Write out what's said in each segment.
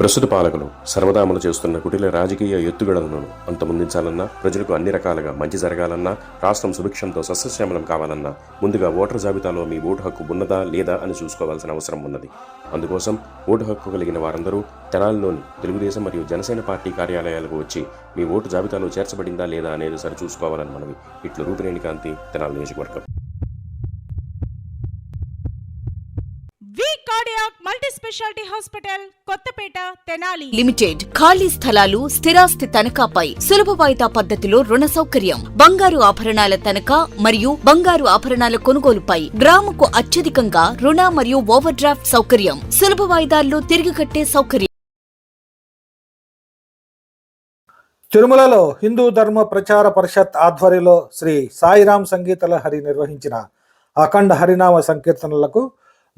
ప్రస్తుత పాలకులు సర్వదా అమలు చేస్తున్న కుటిల రాజకీయ ఎత్తుగడలను అంతమొందించాలన్నా ప్రజలకు అన్ని రకాలుగా మంచి జరగాలన్నా రాష్ట్రం సుభిక్షంతో సస్యశ్యామలం కావాలన్నా ముందుగా ఓటర్ జాబితాలో మీ ఓటు హక్కు ఉన్నదా లేదా అని చూసుకోవాల్సిన అవసరం ఉన్నది. అందుకోసం ఓటు హక్కు కలిగిన వారందరూ తెనాలిలోని తెలుగుదేశం మరియు జనసేన పార్టీ కార్యాలయాలకు వచ్చి మీ ఓటు జాబితాలో చేర్చబడిందా లేదా అనేది సరి చూసుకోవాలని మనవి. ఇట్లు రూపిరేణి కాంతి తెనాలి నియోజకవర్గం. Cardiac multi speciality hospital Kothapeta Tenali. Limited ఖాళీ స్థలాలు స్థిరాస్తి తనఖాపై సులభ వాయిదా పద్ధతిలో రుణ సౌకర్యం. బంగారు ఆభరణాల తనఖా మరియు బంగారు ఆభరణాల కొనుగోలుపై గ్రాముకు అత్యధికంగా రుణ మరియు ఓవర్ డ్రాఫ్ట్ సౌకర్యం. సులభ వాయిదాల్లో తిరిగి కట్టే సౌకర్యం. తిరుమలలో హిందూ ధర్మ ప్రచార పరిషత్ ఆధ్వర్యంలో శ్రీ సాయిరాం సంగీత లహరి నిర్వహించిన అఖండ హరినామ సంకీర్తనలకు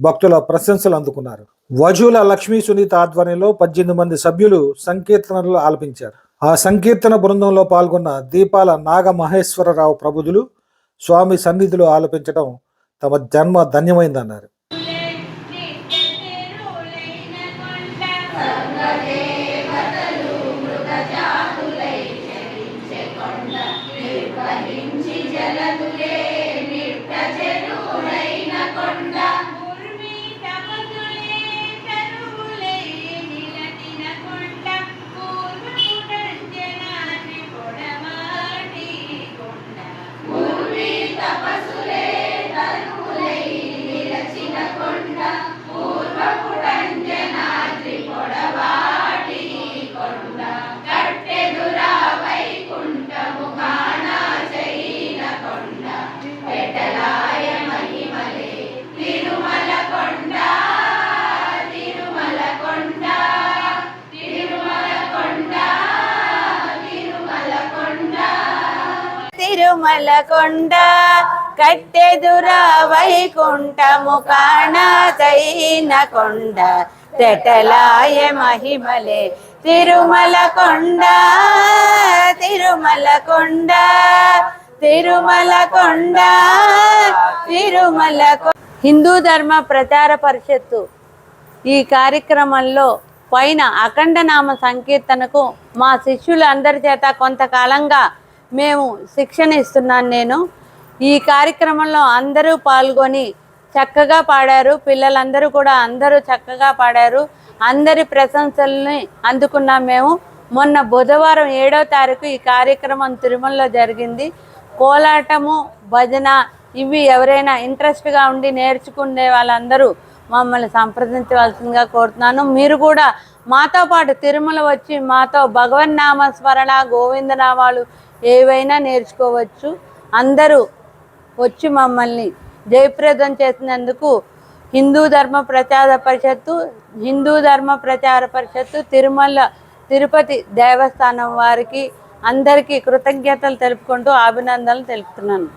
భక్తుల ప్రశంసలు అందుకున్నారు. వజుల లక్ష్మీ సునీత ఆధ్వర్యంలో పద్దెనిమిది మంది సభ్యులు సంకీర్తనలు ఆలపించారు. ఆ సంకీర్తన బృందంలో పాల్గొన్న దీపాల నాగ మహేశ్వరరావు ప్రభుదులు స్వామి సన్నిధిలో ఆలపించడం తమ జన్మ ధన్యమైందన్నారు. తిరుమల తిరుమలకొండ కట్టెదురా వైకుంఠము కాణతైన కొండ తెటలాయ మహిమలే తిరుమల కొండ తిరుమల కొండ తిరుమల కొండ తిరుమల కొ- హిందూ ధర్మ ప్రచార పరిషత్తు ఈ కార్యక్రమంలో పైన అఖండనామ సంకీర్తనకు మా శిష్యులందరి చేత కొంతకాలంగా మేము శిక్షణ ఇస్తున్నాను నేను. ఈ కార్యక్రమంలో అందరూ పాల్గొని చక్కగా పాడారు. పిల్లలందరూ కూడా అందరూ చక్కగా పాడారు. అందరి ప్రశంసల్ని అందుకున్నాం మేము. మొన్న బుధవారం ఏడవ తారీఖు ఈ కార్యక్రమం తిరుమలలో జరిగింది. కోలాటము భజన ఇవి ఎవరైనా ఇంట్రెస్ట్గా ఉండి నేర్చుకునే వాళ్ళందరూ మమ్మల్ని సంప్రదించవలసిందిగా కోరుతున్నాను. మీరు కూడా మాతో పాటు తిరుమల వచ్చి మాతో భగవన్ నామ స్మరణ గోవింద నామాలు ఏవైనా నేర్చుకోవచ్చు. అందరూ వచ్చి మమ్మల్ని జయప్రదం చేసినందుకు హిందూ ధర్మ ప్రచార పరిషత్తు హిందూ ధర్మ ప్రచార పరిషత్తు తిరుమల తిరుపతి దేవస్థానం వారికి అందరికీ కృతజ్ఞతలు తెలుపుకుంటూ అభినందనలు తెలుపుతున్నాను.